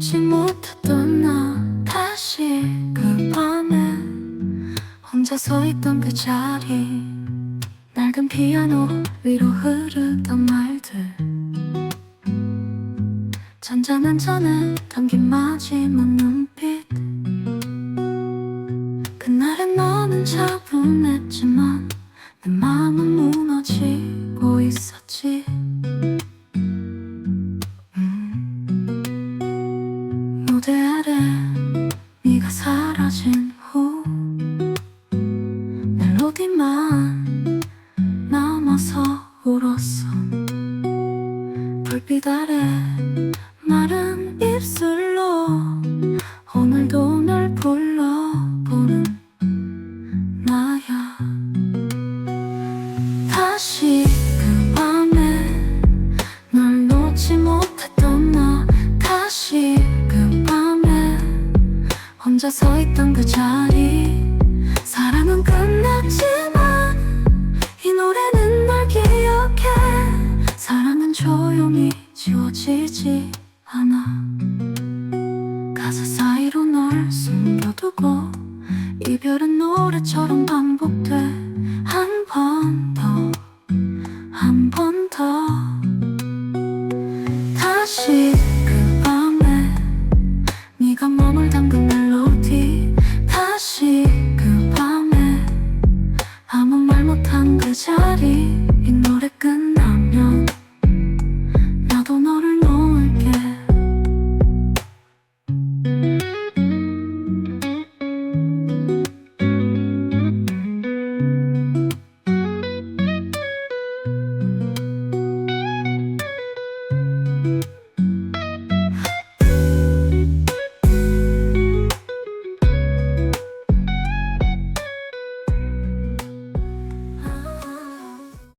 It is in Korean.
참지 못했던 나 다시 그 밤에 혼자 서 있던 그 자리. 낡은 피아노 위로 흐르던 말들. 잔잔한 잔에 담긴 마지막 눈빛. 그날은 너는 차분했지만 내 마음은 무너지 무대 아래 네가 사라진 후 멜로디만 남아서 울었어. 불빛 아래 마른 입술 혼자 서 있던 그 자리. 사랑은 끝났지만 이 노래는 널 기억해. 사랑은 조용히 지워지지 않아. 가사 사이로 널 숨겨두고 이별은 노래처럼 반복돼